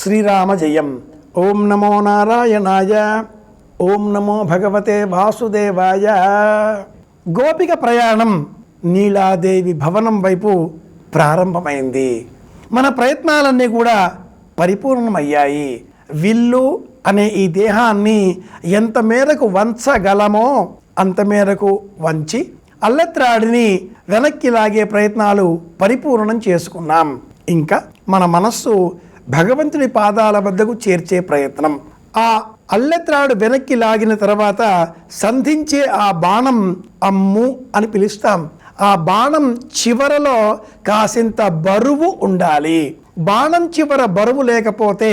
శ్రీరామ జయం ఓం నమో నారాయణాయ ఓం నమో భగవతే వాసుదేవాయ గోపిక ప్రయాణం నీలాదేవి భవనం వైపు ప్రారంభమైంది। మన ప్రయత్నాలన్నీ కూడా పరిపూర్ణమయ్యాయి। విల్లు అనే ఈ దేహాన్ని ఎంత మేరకు వంచగలమో అంత మేరకు వంచి అల్లత్రాడిని వెనక్కి లాగే ప్రయత్నాలు పరిపూర్ణం చేసుకున్నాం. ఇంకా మన మనస్సు భగవంతుడి పాదాల వద్దకు చేర్చే ప్రయత్నం. ఆ అల్లెత్రాడు వెనక్కి లాగిన తర్వాత సంధించే ఆ బాణం అమ్ము అని పిలుస్తాం. ఆ బాణం చివరలో కాసింత బరువు ఉండాలి. బాణం చివర బరువు లేకపోతే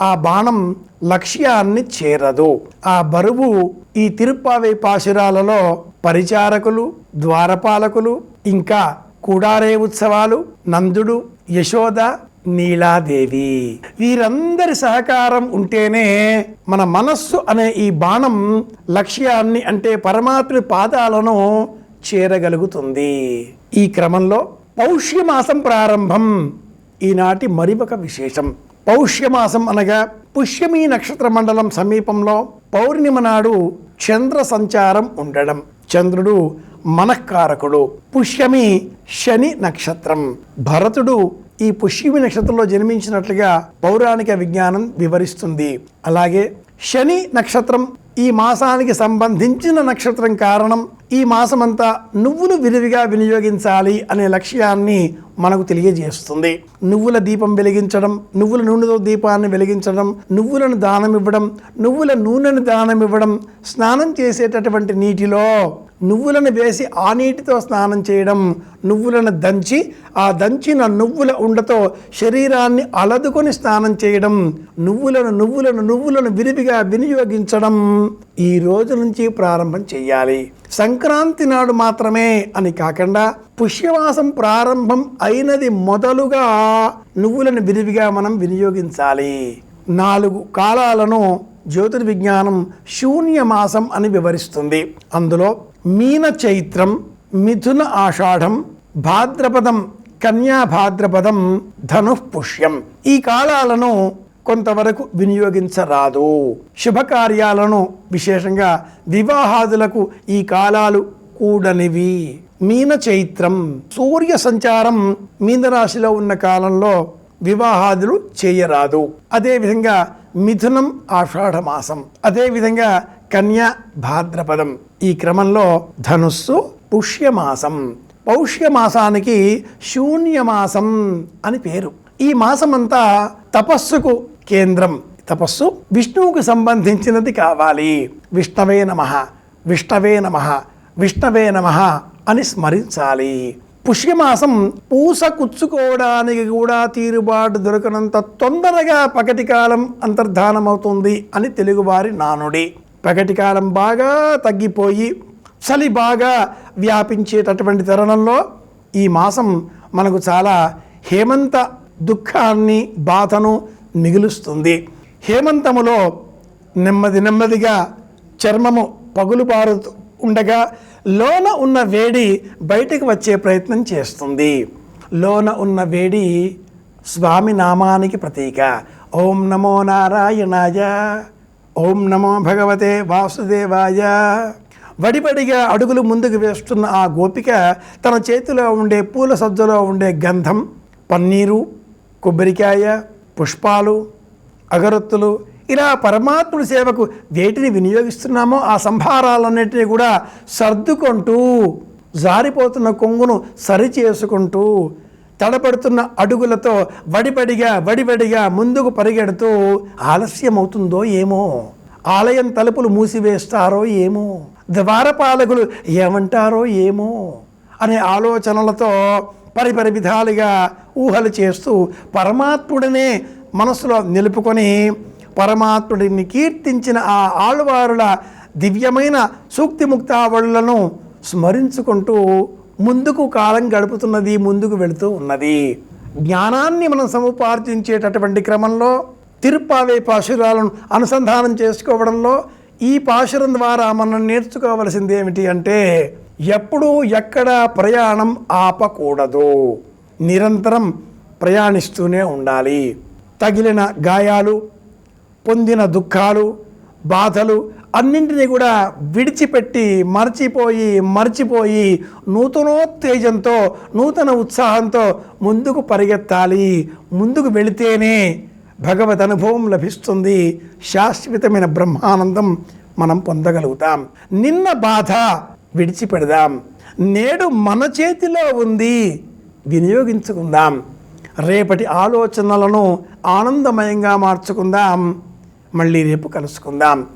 ఆ బాణం లక్ష్యాన్ని చేరదు. ఆ బరువు ఈ తిరుప్పావై పాశురాలలో పరిచారకులు ద్వారపాలకులు ఇంకా కూడారే ఉత్సవాలు నందుడు యశోద నీలాదేవి. వీరందరి సహకారం ఉంటేనే మన మనస్సు అనే ఈ బాణం లక్ష్యాన్ని అంటే పరమాత్ముడి పాదాలను చేరగలుగుతుంది. ఈ క్రమంలో పౌష్యమాసం ప్రారంభం. ఈనాటి మరివక విశేషం. పౌష్యమాసం అనగా పుష్యమి నక్షత్ర మండలం సమీపంలో పౌర్ణిమ నాడు చంద్ర సంచారం ఉండడం. చంద్రుడు మనఃకారకుడు. పుష్యమి శని నక్షత్రం. భరతుడు ఈ పుష్యమి నక్షత్రంలో జన్మించినట్లుగా పౌరాణిక విజ్ఞానం వివరిస్తుంది. అలాగే శని నక్షత్రం ఈ మాసానికి సంబంధించిన నక్షత్రం కారణం ఈ మాసమంతా నువ్వులు విరివిగా వినియోగించాలి అనే లక్ష్యాన్ని మనకు తెలియజేస్తుంది. నువ్వుల దీపం వెలిగించడం నువ్వుల నూనెతో దీపాన్ని వెలిగించడం నువ్వులను దానం ఇవ్వడం నువ్వుల నూనెను దానం ఇవ్వడం స్నానం చేసేటటువంటి నీటిలో నువ్వులను వేసి ఆ నీటితో స్నానం చేయడం నువ్వులను దంచి ఆ దంచిన నువ్వుల ఉండతో శరీరాన్ని అలదుకొని స్నానం చేయడం నువ్వులను నువ్వులను నువ్వులను విరివిగా వినియోగించడం ఈ రోజు నుంచి ప్రారంభం చేయాలి. సంక్రాంతి నాడు మాత్రమే అని కాకుండా పుష్యమాసం ప్రారంభం అయినది మొదలుగా నువ్వులను విరివిగా మనం వినియోగించాలి. నాలుగు కాలాలను జ్యోతిర్విజ్ఞానం శూన్యమాసం అని వివరిస్తుంది. అందులో మీన చైత్రం మిథున ఆషాఢం భాద్రపదం కన్యా భాద్రపదం ధను పుష్యం ఈ కాలాలను కొంతవరకు వినియోగించరాదు. శుభకార్యాలను విశేషంగా వివాహాదులకు ఈ కాలాలు కూడనివి. మీన చైత్రం సూర్య సంచారం మీనరాశిలో ఉన్న కాలంలో వివాహాదులు చేయరాదు. అదేవిధంగా మిథునం ఆషాఢమాసం అదేవిధంగా కన్యా భాద్రపదం. ఈ క్రమంలో ధనుస్సు పుష్యమాసం పౌష్యమాసానికి శూన్యమాసం అని పేరు. ఈ మాసమంతా తపస్సుకు కేంద్రం తపస్సు విష్ణువుకు సంబంధించినది కావాలి. విష్ణవే నమ విష్ణవే నమ విష్ణవే నమ అని స్మరించాలి. పుష్యమాసం పూస కుచ్చుకోవడానికి కూడా తీరుబాటు దొరకనంత తొందరగా పగటి కాలం అంతర్ధానమవుతుంది అని తెలుగువారి నానుడి. పగటికాలం బాగా తగ్గిపోయి చలి బాగా వ్యాపించేటటువంటి తరుణంలో ఈ మాసం మనకు చాలా హేమంత దుఃఖాన్ని బాధను మిగులుస్తుంది హేమంతములో నెమ్మది నెమ్మదిగా చర్మము పగులు పారుతూ ఉండగా లోన ఉన్న వేడి బయటకు వచ్చే ప్రయత్నం చేస్తుంది. లోన ఉన్న వేడి స్వామి నామానికి ప్రతీక. ఓం నమో నారాయణాయ ఓం నమో భగవతే వాసుదేవాయ. వడిపడిగా అడుగులు ముందుకు వేస్తున్న ఆ గోపిక తన చేతిలో ఉండే పూల సజ్జలో ఉండే గంధం పన్నీరు కొబ్బరికాయ పుష్పాలు అగరొత్తులు ఇలా పరమాత్ముడి సేవకు వేటిని వినియోగిస్తున్నామో ఆ సంభారాలన్నింటినీ కూడా సర్దుకుంటూ జారిపోతున్న కొంగును సరిచేసుకుంటూ తడపడుతున్న అడుగులతో వడిబడిగా వడిబడిగా ముందుకు పరిగెడుతూ ఆలస్యమవుతుందో ఏమో? ఆలయం తలుపులు మూసివేస్తారో ఏమో? ద్వారపాలకులు ఏమంటారో ఏమో? అనే ఆలోచనలతో పరిపరి విధాలుగా ఊహలు చేస్తూ పరమాత్ముడినే మనసులో నిలుపుకొని పరమాత్ముడిని కీర్తించిన ఆ ఆళ్వారుల దివ్యమైన సూక్తిముక్తావళులను స్మరించుకుంటూ ముందుకు కాలం గడుపుతున్నది ముందుకు వెళుతూ ఉన్నది. జ్ఞానాన్ని మనం సముపార్జించేటటువంటి క్రమంలో తిరుపావే పాశురాలను అనుసంధానం చేసుకోవడంలో ఈ పాశురం ద్వారా మనం నేర్చుకోవలసింది ఏమిటి అంటే ఎప్పుడూ ఎక్కడ ప్రయాణం ఆపకూడదు. నిరంతరం ప్రయాణిస్తూనే ఉండాలి. తగిలిన గాయాలు పొందిన దుఃఖాలు బాధలు అన్నింటినీ కూడా విడిచిపెట్టి మర్చిపోయి మర్చిపోయి నూతనోత్తేజంతో నూతన ఉత్సాహంతో ముందుకు పరిగెత్తాలి. ముందుకు వెళితేనే భగవద్ అనుభవం లభిస్తుంది. శాశ్వతమైన బ్రహ్మానందం మనం పొందగలుగుతాం. నిన్న బాధ విడిచిపెడదాం. నేడు మన చేతిలో ఉంది. వినియోగించుకుందాం. రేపటి ఆలోచనలను ఆనందమయంగా మార్చుకుందాం. మళ్ళీ రేపు కలుసుకుందాం.